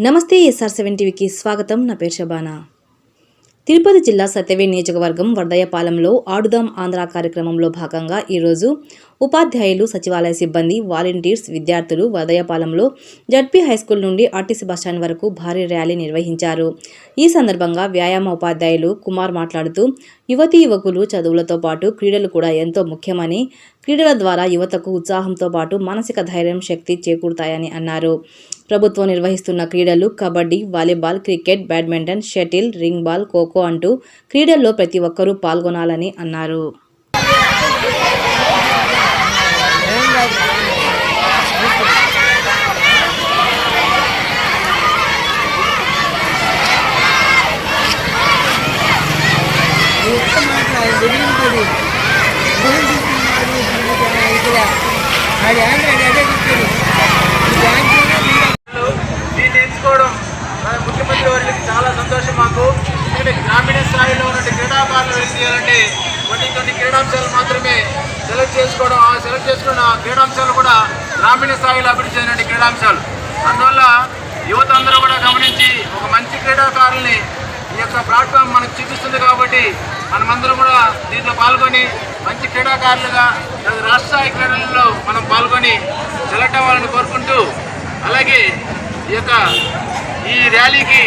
నమస్తే SR seven టీవీకి స్వాగతం. నా పేరు శబానా తిరుపతి జిల్లా సత్యవే నియోజకవర్గం వర్దయపాలెంలో ఆడుదాం ఆంధ్ర కార్యక్రమంలో భాగంగా ఈరోజు ఉపాధ్యాయులు సచివాలయ సిబ్బంది వాలంటీర్స్ విద్యార్థులు వదయపాలెంలో జడ్పీ హైస్కూల్ నుండి ఆర్టీసీ బస్టాండ్ వరకు భారీ ర్యాలీ నిర్వహించారు. ఈ సందర్భంగా వ్యాయామ ఉపాధ్యాయులు కుమార్ మాట్లాడుతూ యువతీ యువకులు చదువులతో పాటు క్రీడలు కూడా ఎంతో ముఖ్యమని క్రీడల ద్వారా యువతకు ఉత్సాహంతో పాటు మానసిక ధైర్యం శక్తి చేకూరుతాయని అన్నారు. ప్రభుత్వం నిర్వహిస్తున్న క్రీడలు kabaddi volleyball cricket badminton shuttle ring ball kho kho అంటూ క్రీడల్లో ప్రతి ఒక్కరూ పాల్గొనాలని అన్నారు. ఆడి ఆంధ్ర అదే చెప్తారు ఈ బ్యాంకులో దీన్ని ఎంచుకోవడం మన ముఖ్యమంత్రి వారికి చాలా సంతోషం మాకు ఎందుకంటే గ్రామీణ స్థాయిలో ఉన్న క్రీడాకారులు వెళ్ళి చేయాలంటే కొన్ని కొన్ని క్రీడాంశాలు మాత్రమే సెలెక్ట్ చేసుకోవడం ఆ సెలెక్ట్ చేసుకున్న క్రీడాంశాలు కూడా గ్రామీణ స్థాయిలో అభివృద్ధి చెందిన క్రీడాంశాలు. అందువల్ల యువత అందరూ కూడా గమనించి ఒక మంచి క్రీడాకారుల్ని ఈ యొక్క ప్లాట్ఫామ్ మనకు చూపిస్తుంది కాబట్టి మనమందరం కూడా దీంట్లో పాల్గొని మంచి క్రీడాకారులుగా రాష్ట్ర స్థాయి క్రీడలలో మనం పాల్గొని సెలెక్ట్ అవ్వాలని కోరుకుంటూ అలాగే ఈ యొక్క ఈ ర్యాలీకి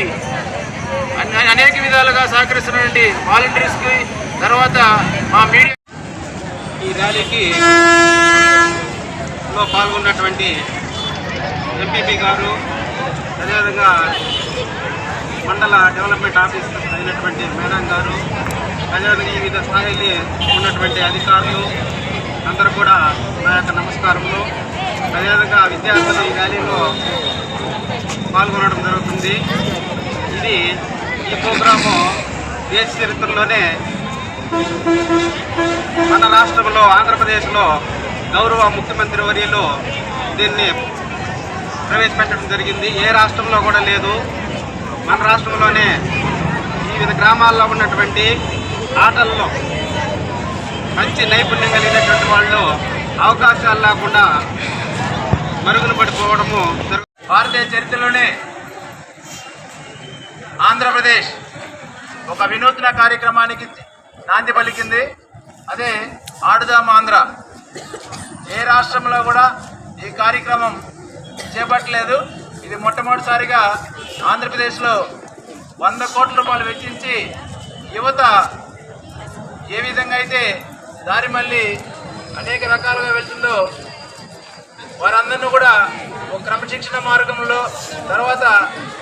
అనేక విధాలుగా సహకరిస్తున్నటువంటి వాలంటీర్స్కి తర్వాత మా ర్యాలీకి లో పాల్గొన్నటువంటి ఎంపీపీ గారు అదేవిధంగా మండల డెవలప్మెంట్ ఆఫీసర్ అయినటువంటి మేడం గారు అదేవిధంగా వివిధ స్థాయిలో ఉన్నటువంటి అధికారులు అందరూ కూడా నా యొక్క నమస్కారములు. అదేవిధంగా విద్యార్థులు ఈ ర్యాలీలో పాల్గొనడం జరుగుతుంది. ఇది ఈ ప్రోగ్రాము దేశ చరిత్రలోనే మన రాష్ట్రంలో ఆంధ్రప్రదేశ్లో గౌరవ ముఖ్యమంత్రి వర్యులు దీన్ని ప్రవేశపెట్టడం జరిగింది. ఏ రాష్ట్రంలో కూడా లేదు. మన రాష్ట్రంలోనే వివిధ గ్రామాల్లో ఉన్నటువంటి ఆటల్లో మంచి నైపుణ్యం కలిగినటువంటి వాళ్ళు అవకాశాలు లేకుండా మరుగులు పడిపోవడము భారతీయ చరిత్రలోనే ఆంధ్రప్రదేశ్ ఒక వినూత్న కార్యక్రమానికి నాంది పలికింది. అదే ఆడుదాం ఆంధ్ర. ఏ రాష్ట్రంలో కూడా ఈ కార్యక్రమం చేపట్టలేదు. ఇది మొట్టమొదటిసారిగా ఆంధ్రప్రదేశ్లో వంద కోట్ల రూపాయలు వెచ్చించి యువత ఏ విధంగా అయితే దారి మళ్ళీ అనేక రకాలుగా వెళ్తుందో వారందరినీ కూడా ఒక క్రమశిక్షణ మార్గంలో తర్వాత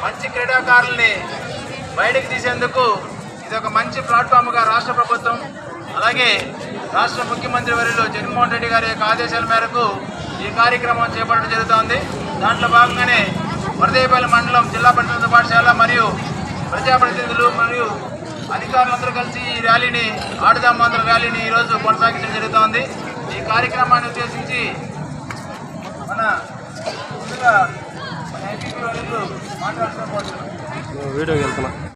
మంచి క్రీడాకారుల్ని బయటకు తీసేందుకు ఇది ఒక మంచి ప్లాట్ఫామ్గా రాష్ట్ర ప్రభుత్వం అలాగే రాష్ట్ర ముఖ్యమంత్రి వర్యులు జగన్మోహన్ రెడ్డి గారి యొక్క ఆదేశాల మేరకు ఈ కార్యక్రమం చేపట్టడం జరుగుతోంది. దాంట్లో భాగంగానే వరదేపల్లి మండలం జిల్లా పరిషత్ పాఠశాల మరియు ప్రజాప్రతినిధులు మరియు అధికారులందరూ కలిసి ఈ ర్యాలీని ఆడుదాం ఆంధ్ర ర్యాలీని ఈరోజు కొనసాగించడం జరుగుతోంది. ఈ కార్యక్రమాన్ని ఉద్దేశించి మన ముందుగా మన ఎంపీ మాట్లాడుతూ వీడియోకి వెళ్తున్నా.